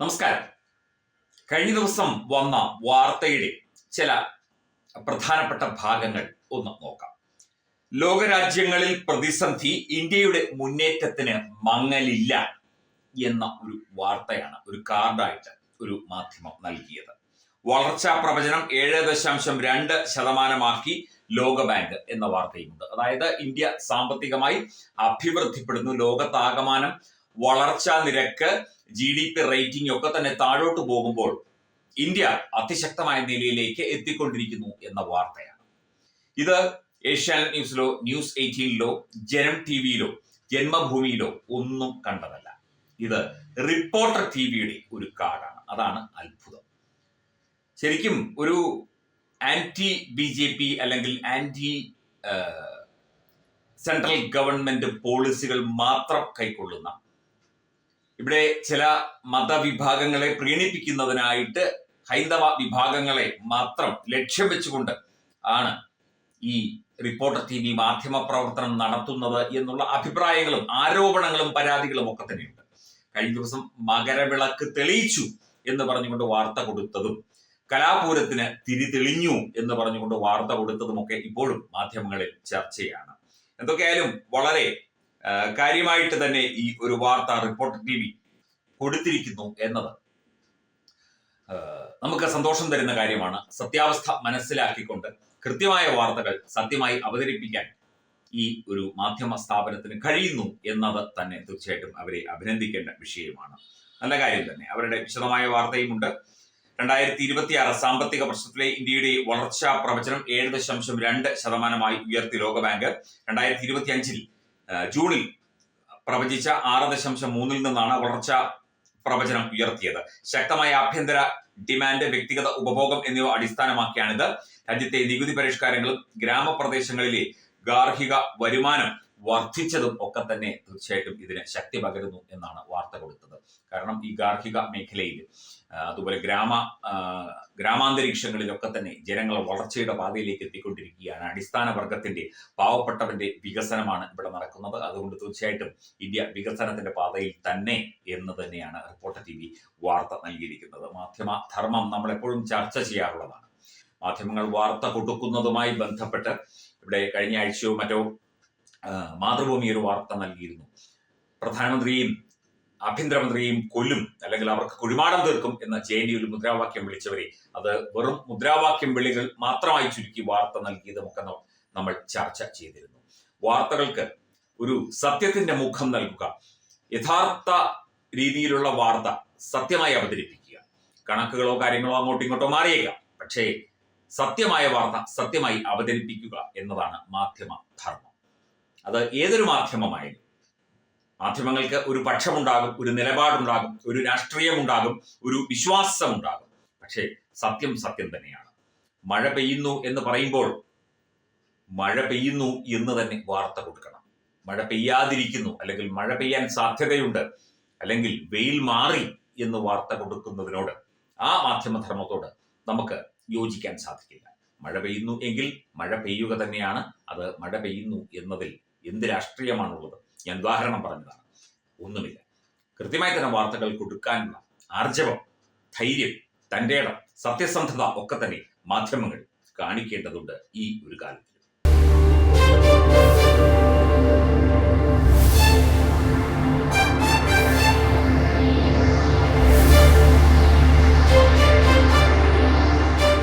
നമസ്കാരം. കഴിഞ്ഞ ദിവസം വന്ന വാർത്തയുടെ ചില പ്രധാനപ്പെട്ട ഭാഗങ്ങൾ ഒന്ന് നോക്കാം. ലോകരാജ്യങ്ങളിൽ പ്രതിസന്ധി ഇന്ത്യയുടെ മുന്നേറ്റത്തിന് മങ്ങലില്ല എന്ന ഒരു വാർത്തയാണ് ഒരു കാർഡായിട്ട് ഒരു മാധ്യമം നൽകിയത്. വളർച്ചാ പ്രവചനം ഏഴ് ദശാംശം രണ്ട് ശതമാനമാക്കി ലോകബാങ്ക് എന്ന വാർത്തയുമുണ്ട്. അതായത് ഇന്ത്യ സാമ്പത്തികമായി അഭിവൃദ്ധിപ്പെടുന്നു. ലോകത്താകമാനം വളർച്ചാ നിരക്ക് ജി ഡി പി റേറ്റിംഗ് ഒക്കെ തന്നെ താഴോട്ട് പോകുമ്പോൾ ഇന്ത്യ അതിശക്തമായ നിലയിലേക്ക് എത്തിക്കൊണ്ടിരിക്കുന്നു എന്ന വാർത്തയാണ്. ഇത് ഏഷ്യാനെറ്റ് ന്യൂസിലോ ന്യൂസ് എയ്റ്റീനിലോ ജനം ടി വിയിലോ ജന്മഭൂമിയിലോ ഒന്നും കണ്ടതല്ല. ഇത് റിപ്പോർട്ടർ ടി വിയുടെ ഒരു കാർഡാണ് അതാണ് അത്ഭുതം. ശരിക്കും ഒരു ആന്റി ബി ജെ പി അല്ലെങ്കിൽ ആന്റി സെൻട്രൽ ഗവൺമെന്റ് പോളിസികൾ മാത്രം കൈക്കൊള്ളുന്ന ഇവിടെ ചില മതവിഭാഗങ്ങളെ പ്രീണിപ്പിക്കുന്നതിനായിട്ട് ഹൈന്ദവ വിഭാഗങ്ങളെ മാത്രം ലക്ഷ്യം വെച്ചുകൊണ്ട് ആണ് ഈ റിപ്പോർട്ടർ ടി വി മാധ്യമ പ്രവർത്തനം നടത്തുന്നത് എന്നുള്ള അഭിപ്രായങ്ങളും ആരോപണങ്ങളും പരാതികളും ഒക്കെ തന്നെയുണ്ട്. കഴിഞ്ഞ ദിവസം മകരവിളക്ക് തെളിയിച്ചു എന്ന് പറഞ്ഞുകൊണ്ട് വാർത്ത കൊടുത്തതും കലാപൂരത്തിന് തിരി തെളിഞ്ഞു എന്ന് പറഞ്ഞുകൊണ്ട് വാർത്ത കൊടുത്തതുമൊക്കെ ഇപ്പോഴും മാധ്യമങ്ങളിൽ ചർച്ചയാണ്. എന്തൊക്കെയായാലും വളരെ കാര്യമായിട്ട് തന്നെ ഈ ഒരു വാർത്ത റിപ്പോർട്ടർ ടി വി കൊടുത്തിരിക്കുന്നു എന്നത്. നമുക്ക് സന്തോഷം തരുന്ന കാര്യമാണ് സത്യാവസ്ഥ മനസ്സിലാക്കിക്കൊണ്ട് കൃത്യമായ വാർത്തകൾ സത്യമായി അവതരിപ്പിക്കാൻ ഈ ഒരു മാധ്യമ സ്ഥാപനത്തിന് കഴിയുന്നു എന്നത് തന്നെ തീർച്ചയായിട്ടും അവരെ അഭിനന്ദിക്കേണ്ട വിഷയമാണ്. നല്ല കാര്യം തന്നെ. അവരുടെ വിശദമായ വാർത്തയുമുണ്ട്. രണ്ടായിരത്തി ഇരുപത്തി ആറ് സാമ്പത്തിക വർഷത്തിലെ ഇന്ത്യയുടെ വളർച്ചാ പ്രവചനം ഏഴ് ദശാംശം രണ്ട് ശതമാനമായി ഉയർത്തി. ലോകബാങ്ക് രണ്ടായിരത്തി ഇരുപത്തി അഞ്ചിൽ ജൂണിൽ പ്രവചിച്ച ആറ് ദശാംശം മൂന്നിൽ നിന്നാണ് വളർച്ച പ്രവചനം ഉയർത്തിയത്. ശക്തമായ ആഭ്യന്തര ഡിമാൻഡ് വ്യക്തിഗത ഉപഭോഗം എന്നിവ അടിസ്ഥാനമാക്കിയാണിത്. രാജ്യത്തെ നികുതി പരിഷ്കാരങ്ങളും ഗ്രാമപ്രദേശങ്ങളിലെ ഗാർഹിക വരുമാനം വർദ്ധിച്ചതും ഒക്കെ തന്നെ തീർച്ചയായിട്ടും ഇതിന് ശക്തി പകരുന്നു എന്നാണ് വാർത്ത കൊടുത്തത്. കാരണം ഈ ഗാർഹിക മേഖലയിൽ അതുപോലെ ഗ്രാമ ഗ്രാമാന്തരീക്ഷങ്ങളിലൊക്കെ തന്നെ ജനങ്ങളെ വളർച്ചയുടെ പാതയിലേക്ക് എത്തിക്കൊണ്ടിരിക്കുകയാണ്. അടിസ്ഥാന വർഗത്തിന്റെ പാവപ്പെട്ടവന്റെ വികസനമാണ് ഇവിടെ നടക്കുന്നത്. അതുകൊണ്ട് തീർച്ചയായിട്ടും ഇന്ത്യ വികസനത്തിന്റെ പാതയിൽ തന്നെ എന്ന് തന്നെയാണ് റിപ്പോർട്ടർ ടി വി വാർത്ത നൽകിയിരിക്കുന്നത്. മാധ്യമ ധർമ്മം നമ്മൾ എപ്പോഴും ചർച്ച ചെയ്യാറുള്ളതാണ്. മാധ്യമങ്ങൾ വാർത്ത കൊടുക്കുന്നതുമായി ബന്ധപ്പെട്ട് ഇവിടെ കഴിഞ്ഞ ആഴ്ചയോ മറ്റോ മാതൃഭൂമി ഒരു വാർത്ത നൽകിയിരുന്നു. പ്രധാനമന്ത്രിയും ആഭ്യന്തരമന്ത്രിയെയും കൊല്ലും അല്ലെങ്കിൽ അവർക്ക് കുഴിമാടം തീർക്കും എന്ന ജെ എൻ യുവിൽ മുദ്രാവാക്യം വിളിച്ചവരെ അത് വെറും മുദ്രാവാക്യം വിളികൾ മാത്രമായി ചുരുക്കി വാർത്ത നൽകിയതുമൊക്കെ നമ്മൾ ചർച്ച ചെയ്തിരുന്നു. വാർത്തകൾക്ക് ഒരു സത്യത്തിന്റെ മുഖം നൽകുക യഥാർത്ഥ രീതിയിലുള്ള വാർത്ത സത്യമായി അവതരിപ്പിക്കുക കണക്കുകളോ കാര്യങ്ങളോ അങ്ങോട്ടും ഇങ്ങോട്ടോ മാറിയേക്കാം. പക്ഷേ സത്യമായ വാർത്ത സത്യമായി അവതരിപ്പിക്കുക എന്നതാണ് മാധ്യമ ധർമ്മം. അത് ഏതൊരു മാധ്യമമായാലും മാധ്യമങ്ങൾക്ക് ഒരു പക്ഷമുണ്ടാകും ഒരു നിലപാടുണ്ടാകും ഒരു രാഷ്ട്രീയമുണ്ടാകും ഒരു വിശ്വാസമുണ്ടാകും. പക്ഷേ സത്യം സത്യം തന്നെയാണ്. മഴ പെയ്യുന്നു എന്ന് പറയുമ്പോൾ മഴ പെയ്യുന്നു എന്ന് തന്നെ വാർത്ത കൊടുക്കണം. മഴ പെയ്യാതിരിക്കുന്നു അല്ലെങ്കിൽ മഴ പെയ്യാൻ സാധ്യതയുണ്ട് അല്ലെങ്കിൽ വെയിൽ മാറി എന്ന് വാർത്ത കൊടുക്കുന്നതിനോട് ആ മാധ്യമധർമ്മത്തോട് നമുക്ക് യോജിക്കാൻ സാധിക്കില്ല. മഴ പെയ്യുന്നു എങ്കിൽ മഴ പെയ്യുക തന്നെയാണ് അത് മഴ പെയ്യുന്നു എന്നതിൽ എന്ത് രാഷ്ട്രീയമാണുള്ളത്? ഞാൻ ഉദാഹരണം പറഞ്ഞതാണ്. ഒന്നുമില്ല. കൃത്യമായി തന്നെ വാർത്തകൾ കൊടുക്കാനുള്ള ആർജവം ധൈര്യം തന്റെ ഇടം സത്യസന്ധത ഒക്കെ തന്നെ മാധ്യമങ്ങൾ കാണിക്കേണ്ടതുണ്ട് ഈ ഒരു കാലത്ത്.